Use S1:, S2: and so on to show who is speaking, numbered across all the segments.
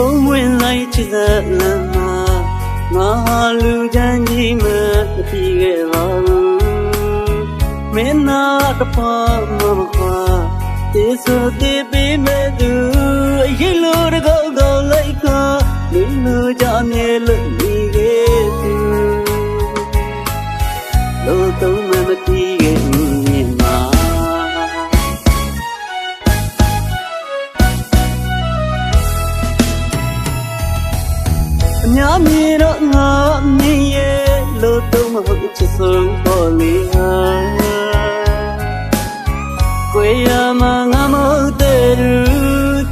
S1: ပုံဝင်လိုက်ချစ်တဲ့လမ်းမှာငါဟာလူချမ်းကြီးမပြီးခဲ့ပါဘူးမင်းနာတပါမမခွာတေဆိုတေပေးမဲ့သူ အများမြင်တော့ငါမြင်ရဲ့လို့တော့မဟုတ်ချစ်ဆုံးပေါ်လေဟာကိုယ်ရမငါမဟုတ်တဲ့လူ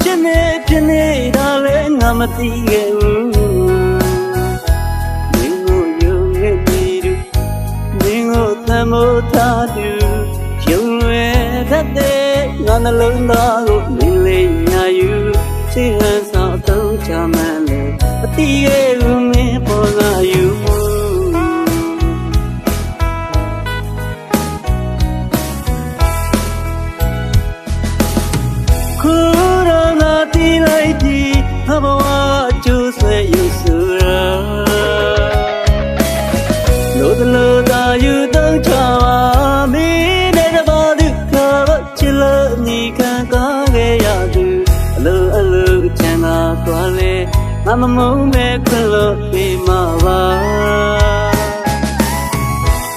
S1: ချစ်နေပြနေတာလဲငါမသိခဲ့ဘူးမင်းကိုယုံခဲ့ပြီးသူမင်းကိုသံမိုးထားသူယုံလွယ်တတ်တဲ့ငါနှလုံးသားကိုမင်းလေးညာယူချစ်ဟန်ဆောင်တော့ချမှန်းလေအတီးရဲ့ ဘဘဝကျိုးဆွဲယူဆရာလို့တလို့တာယူတော့ချပါမင်းတဲ့တပါဒုက္ခချစ်လို့ညီခံကားခဲ့ရသူအလိုအလိုချမ်းသာသွားလေငါမမုန်းမဲ့ခွလို့ပြီးမှာပါ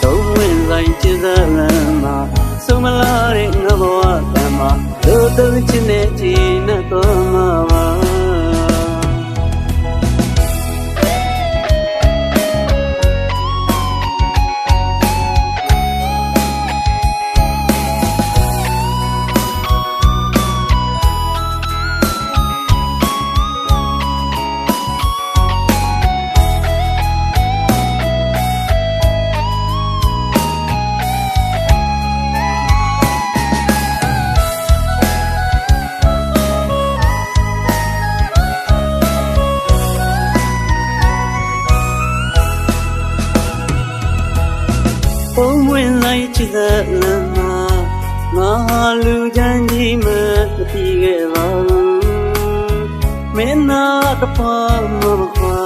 S1: သုံးဝင်လိုက်ချစ်သလားမှာဆုံးမလားတဲ့ငါဘဝတမ်းမှာတို့သုံးချင်တဲ့ဒီနဲ့တော့မှာ ပါပုံဝင်လိုက်ချစ်တဲ့လမ်းမှာငါဟာလူချမ်းကြီးမပြီးခဲ့ပါဘူးမင်းနာတပါမမခွာ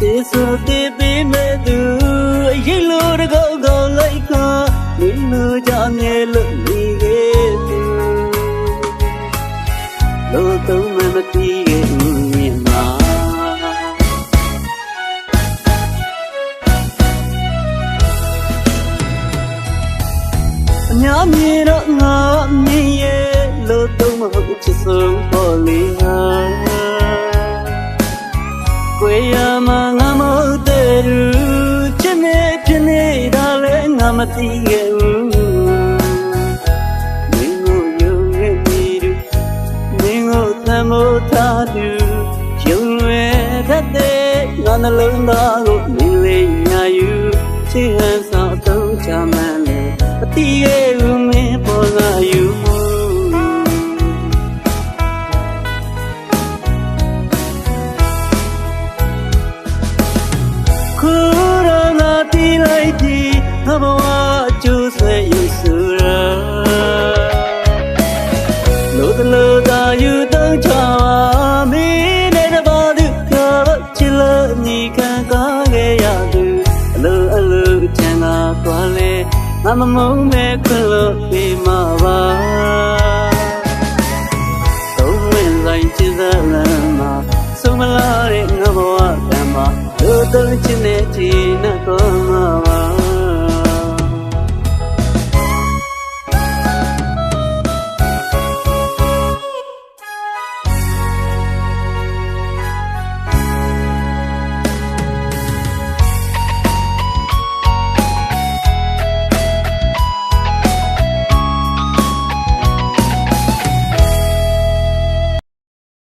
S1: တေဆိုတေပေးမဲ့သူအရေးလို့တကောက်ကောက်လိုက်ခါလူလူကြမြေလို့နေခဲ့သူလို့တော့မမတီး များမြင်တော့ငါမြင်ရဲ့လို့တော့မဟုတ်ချစ်ဆုံးပေါ်လေဟာကိုယ်ရမငါမဟုတ်တဲ့လူချစ်နေပြနေတာလဲငါမသိခဲ့ဘူးမင်းကိုယုံခဲ့ပြီးသူမင်းကိုသံမိုးထားသူယုံလွယ်တတ်တဲ့ငါနှလုံးသားကိုမင်းလေးညာယူချစ်ဟန်ဆောင်တော့ချမှန်းလေအ တီး မမုန်းမဲ့ခွလို့ပြီးမှာပါသုံးဝင်လိုက်ချစ်သလားမှာဆုံးမလားတဲ့ငါဘဝတမ်းမှာတို့တော့ချစ်နေချင်တော့မှာ